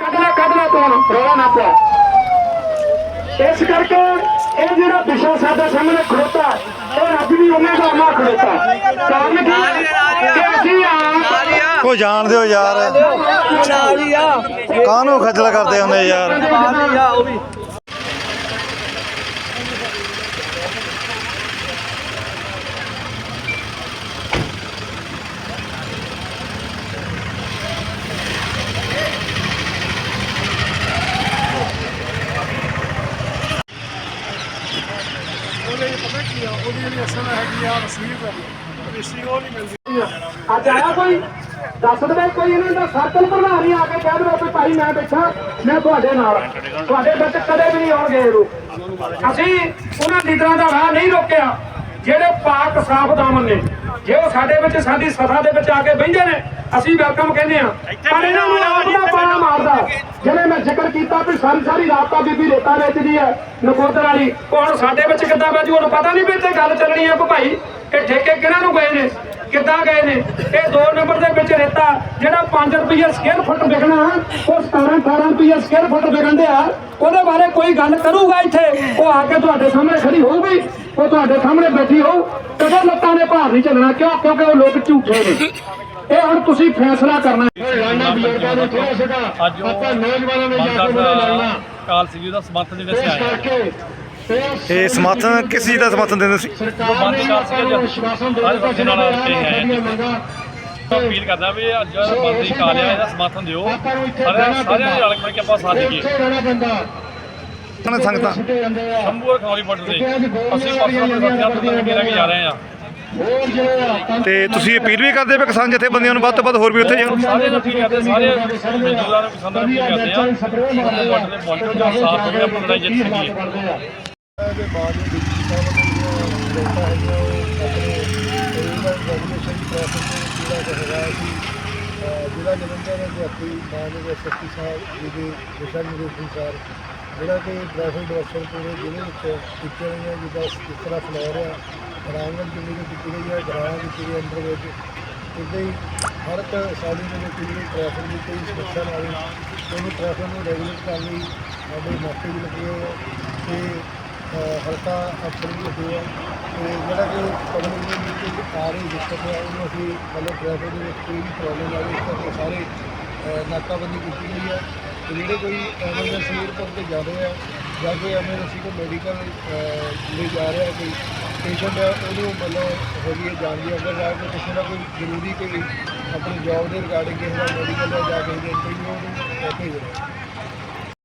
ਕਦਲਾ ਕਦਲਾ ਤੋਂ ਰੋਣਾ ਨਾ ਪਿਆ ਇਸ ਕਰਕੇ ਇਹ ਜਿਹੜਾ ਵਿਸ਼ਾ ਸਾਡੇ ਸਾਹਮਣੇ ਖੜੋਤਾ ਇਹ ਅੱਜ ਵੀ ਉਹਨੇ ਦਾ ਮਾ ਖੜੋਤਾ ਕਾਰਨ ਕੀ ਕਿ ਅਸੀਂ ਆਪ ਉਹ ਜਾਣਦੇ ਹੋ ਯਾਰ। ਕਾਹਨੂੰ ਖੱਜਲ ਕਰਦੇ ਹੁੰਦੇ ਯਾਰ? ਉਹਦੇ ਪਤਾ ਕੀ ਆ, ਉਹਦੀ ਜਿਹੜੀ ਅਸਲ ਹੈਗੀ ਆ, ਰਸੀਦ ਰਜਿਸਟਰੀ ਉਹ ਨਹੀਂ ਮਿਲਦੀ। ਅੱਜ ਆਇਆ ਕੋਈ? ਦੱਸ ਦੇਵੇ ਕੋਈ ਇਹਨਾਂ ਦਾ ਸਰਕਲ ਪ੍ਰਧਾਨ ਹੀ ਆ ਕੇ ਕਹਿ ਦੇਵੇ ਭਾਈ ਮੈਂ ਬੈਠਾ, ਮੈਂ ਤੁਹਾਡੇ ਨਾਲ। ਤੁਹਾਡੇ ਵਿੱਚ ਕਦੇ ਵੀ ਨਹੀਂ ਆਉਣਗੇ ਇਹ ਅਸੀਂ ਉਹਨਾਂ ਲੀਡਰਾਂ ਦਾ ਰਾਹ ਨਹੀਂ ਰੋਕਿਆ, ਜਿਹੜੇ ਪਾਕ ਸਾਫ਼ ਦਾਮਨ ਨੇ। ਜੇ ਉਹ ਸਾਡੇ ਵਿੱਚ, ਸਾਡੀ ਸਭਾ ਦੇ ਵਿੱਚ ਆ ਕੇ ਬਹਿੰਦੇ ਨੇ, ਅਸੀਂ ਵੈਲਕਮ ਕਹਿੰਦੇ ਆ ਪਰ ਇਹਨਾਂ ਨੂੰ ਆਪ ਦਾ ਪਾਣਾ ਮਾਰਦਾ। ਜਿਵੇਂ ਜ਼ਿਕਰ ਕੀਤਾ ਵੀ ਸਾਰੀ ਸਾਰੀ ਰਾਤ ਤਾਂ ਬੀਬੀ ਰੇਤਾ ਵੇਚਦੀ ਹੈ। ਨਕੋਦਰ ਵਾਲੀ ਉਹ ਹੁਣ ਸਾਡੇ ਵਿੱਚ ਕਿੱਦਾਂ ਬੈਜੂ ਉਹਨੂੰ ਪਤਾ ਨਹੀਂ ਵੀ ਇੱਥੇ ਗੱਲ ਚੱਲਣੀ ਹੈ ਭਾਈ, ਇਹ ਠੇਕੇ ਕਿਹਨਾਂ ਨੂੰ ਗਏ ਨੇ, ਕਿੱਦਾਂ ਗਏ ਨੇ? ਇਹ 2 ਨੰਬਰ ਦੇ ਵਿੱਚ ਰੇਤਾ, ਜਿਹੜਾ 5 ਰੁਪਏ ਸਕੁਅਰ ਫੁੱਟ ਵਿਕਣਾ, ਉਹ 17 18 ਰੁਪਏ ਸਕੁਅਰ ਫੁੱਟ ਵਿਕਣਦੇ ਆ ਉਹਦੇ ਬਾਰੇ ਕੋਈ ਗੱਲ ਕਰੂਗਾ ਇੱਥੇ? ਉਹ ਆ ਕੇ ਤੁਹਾਡੇ ਸਾਹਮਣੇ ਖੜੀ ਹੋਊਗੀ ਉਹ ਤੁਹਾਡੇ ਸਾਹਮਣੇ ਬੈਠੀ ਹੋਊ, ਕਦੇ ਲੱਤਾਂ ਦੇ ਭਾਰ ਨਹੀਂ ਚੱਲਣਾ, ਕਿਉਂ? ਕਿਉਂਕਿ ਉਹ ਲੋਕ ਝੂਠੇ ਨੇ। ਇਹ ਹੁਣ ਤੁਸੀਂ ਫੈਸਲਾ ਕਰਨਾ। ਲਾਣਾ ਬਜ਼ੁਰਗਾਂ ਨੂੰ ਥੋੜਾ ਸਿੱਧਾ ਅੱਜ ਉਹ ਆਪਾਂ ਨੌਜਵਾਨਾਂ ਨੇ ਜਾ ਕੇ ਬੰਦਾ ਮੁੰਡੇ ਲਾਣਾ ਕਾਲ ਸੀ ਉਹਦਾ ਸਮਰਥਨ ਜਿਹੜੇ ਇਸ ਸੇ ਆਏ ਕਰਕੇ ਇਹ ਇਹ ਸਮਰਥਨ ਕਿਸ ਚੀਜ਼ ਦਾ ਸਮਰਥਨ ਦਿੰਦੇ ਸੀ? ਸਰਕਾਰ ਨੇ ਬੰਦ ਕਰ ਆਪਾਂ ਨੂੰ ਵਿਸ਼ਵਾਸਨ ਦੇ ਸਾਰੇ ਦਿੱਤਾ ਬੱਚੇ ਨਾਲ ਜਿਹੜਾ ਆਏ ਹੈ। ਸਾਡੀਆਂ ਮੰਗਾਂ ਅਪੀਲ ਕਰਦਾ ਵੀ ਅੱਜ ਬੰਦੀ ਕਾਲ ਆ ਇਹਦਾ ਸਮਰਥਨ ਦਿਓ। ਆਪਾਂ ਸਾਰਿਆਂ ਰਲ ਮਿਲ ਕੇ ਆਪਾਂ ਸਾਥ ਤੇ ਦਈਏ। ਸੰਗਤਾਂ। ਸਿੱਧੇ ਜਾਂਦੇ ਆ। ਸ਼ੰਭੂ ਖਨੌਰੀ ਬਾਰਡਰ ਤੇ। ਅਸੀਂ ਪਰਸੋਂ ਦੇ ਸਾਥੀਆਂ ਤੋਂ ਮਿਲ ਕੇ ਜਾ ਰਹੇ ਹਾਂ। ਤਾਂ ਤੁਸੀਂ ਅਪੀਲ ਵੀ ਕਰਦੇ ਪਏ ਕਿਸਾਨ ਜਥੇਬੰਦੀਆਂ ਨੂੰ ਵੱਧ ਤੋਂ ਵੱਧ ਹੋਰ ਵੀ ਉੱਥੇ ਜਾਣ ਸਾਰੇ ਨੂੰ ਅਪੀਲ ਕਰਦੇ ਸਾਰੇ ਮਜ਼ਦੂਰਾਂ ਨੂੰ ਕਿਸਾਨਾਂ ਨੂੰ ਅਪੀਲ ਕਰਦੇ ਆ ਸ਼ੰਭੂ ਬਾਰਡਰ ਦੇ ਪਹੁੰਚੋ ਜਾਂ ਸਾਥ ਹੋ ਗਿਆ ਆਪਾਂ ਲੜਾਈ ਜਿੱਤ ਸਕੀਏ ਦੇ ਬਾਅਦ ਵਿੱਚ ਡਿਪਟੀ ਸਾਹਿਬ ਨੇ ਜਿਹੜੀਆਂ ਹਦਾਇਤਾਂ ਹੈਗੀਆਂ ਉਹ ਆਪਣੇ ਏਰੀਆ ਰੈਗੂਲੇਸ਼ਨ ਪ੍ਰੋਸੈਸ ਦੇ ਜਿਹੜਾ ਕਿ ਹੈਗਾ ਕਿ ਅਹ, ਜ਼ਿਲ੍ਹਾ ਜਲੰਧਰ ਦੇ ਹੱਥੀ ਮਾਨਯੋਗ ਐਸਐਸਪੀ ਸਾਹਿਬ ਜੀ ਦੇ ਦਿਸ਼ਾ ਨਿਰਦੇਸ਼ ਅਨੁਸਾਰ ਜਿਹੜਾ ਕਿ ਟ੍ਰੈਫਿਕ ਡਿਰੈਕਸ਼ਨ ਪੂਰੇ ਜ਼ਿਲ੍ਹੇ ਵਿੱਚ ਕੀਤੀਆਂ ਗਈਆਂ ਜਿੱਦਾਂ ਇਸ ਤਰ੍ਹਾਂ ਫਲੋਰ ਆ ਰਾਮਗੜ੍ਹ ਜ਼ਿਲ੍ਹੇ ਵਿੱਚ ਕੀਤੀ ਗਈ ਹੈ ਗਰਾਇਆ ਕੀਤੀ ਗਈ ਅੰਡਰ ਵਿੱਚ। ਇੱਦਾਂ ਹੀ ਹਰ ਇੱਕ ਸਾਡੀ ਦੇ ਵਿੱਚ ਜਿਹੜੀ ਟ੍ਰੈਫਿਕ ਦੀ ਕੋਈ ਸਮੱਸਿਆ ਨਾ ਉਹਨੂੰ ਟ੍ਰੈਫਿਕ ਨੂੰ ਰੈਗੂਲੇਟ ਕਰਨ ਲਈ ਸਾਡੇ ਮੌਕੇ ਵੀ ਲੱਗੇ ਹੋਏ ਆ। ਤੇ, ਅਹ, ਹਲਕਾ ਅਫਸਰ ਵੀ ਲੱਗੇ ਆ। ਤੇ ਜਿਹੜਾ ਕਿ ਪਬਲਿਕ ਨੂੰ ਜਿਹੜੀ ਆ ਰਹੀ ਦਿੱਕਤ ਹੈ ਉਹਨੂੰ ਅਸੀਂ ਮਤਲਬ ਟ੍ਰੈਫਿਕ ਦੇ ਵਿੱਚ ਕੋਈ ਵੀ ਪ੍ਰੋਬਲਮ ਆਵੇ ਇਸ ਕਰਕੇ ਸਾਰੇ ਨਾਕਾਬੰਦੀ ਕੀਤੀ ਗਈ ਹੈ ਤੇ ਜਿਹੜੇ ਕੋਈ ਐਮਰਜੈਂਸੀ ਏਅਰਪੋਰਟ ਤੇ ਜਾ ਰਹੇ ਆ, ਜਾਂ ਕੋਈ ਐਮਰਜੈਂਸੀ ਕੋ ਮੈਡੀਕਲ ਲਈ ਜਾ ਰਿਹਾ ਕੋਈ ਪੇਸ਼ੈਂਟ ਹੈ ਉਹਨੂੰ ਮਤਲਬ ਹੈਗੀ ਹੈ ਜਾਣ ਦੀ ਅਗਰ ਜਾ ਕੇ ਕਿਸੇ ਦਾ ਕੋਈ ਜ਼ਰੂਰੀ ਕੋਈ ਆਪਣੀ ਜੌਬ ਦੇ ਰਿਗਾਰਡਿੰਗ ਕਿਸੇ ਦਾ ਮੈਡੀਕਲ ਜਾਂ ਜਾ ਕੇ ਇੰਟਰਵਿਊ ਉਹਨੂੰ ਭੇਜ ਰਹੇ